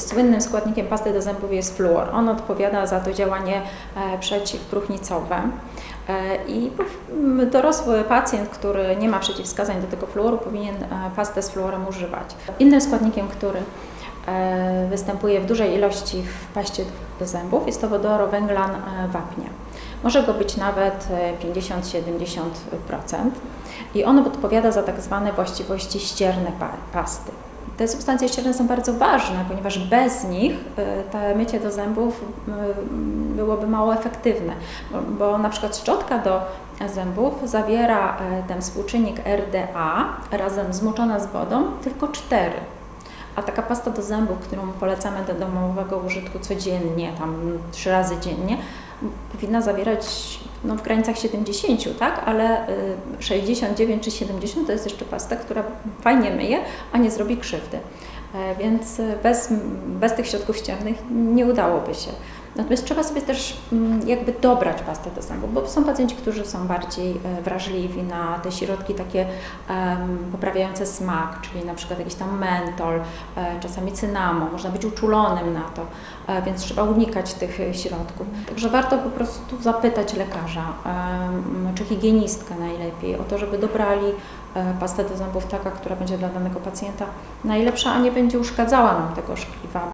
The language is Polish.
słynnym składnikiem pasty do zębów jest fluor. On odpowiada za to działanie e, przeciwpróchnicowe. E, I dorosły pacjent, który nie ma przeciwwskazań do tego fluoru, powinien e, pastę z fluorem używać. Innym składnikiem, który występuje w dużej ilości w paście do zębów jest to wodorowęglan wapnia. Może go być nawet e, 50-70% i on odpowiada za tak zwane właściwości ścierne pa- pasty. Te substancje ścierne są bardzo ważne, ponieważ bez nich e, te mycie do zębów m, byłoby mało efektywne, bo, na przykład szczotka do zębów zawiera e, ten współczynnik RDA razem zmoczona z wodą tylko 4. A taka pasta do zębów, którą polecamy do domowego użytku codziennie, tam trzy razy dziennie, powinna zawierać no, w granicach 70, tak? Ale y, 69 czy 70 to jest jeszcze pasta, która fajnie myje, a nie zrobi krzywdy. E, Więc y, bez, bez tych środków ściernych nie udałoby się. Natomiast trzeba sobie też mm, jakby dobrać pastę do zębów, bo są pacjenci, którzy są bardziej e, wrażliwi na te środki takie poprawiające smak, czyli na przykład jakiś tam mentol, e, czasami cynamon, można być uczulonym na to, e, więc trzeba unikać tych środków. Także warto po prostu zapytać lekarza, czy higienistkę najlepiej, o to, żeby dobrali pastę do zębów taka, która będzie dla danego pacjenta najlepsza, a nie będzie uszkadzała nam tego szkliwa.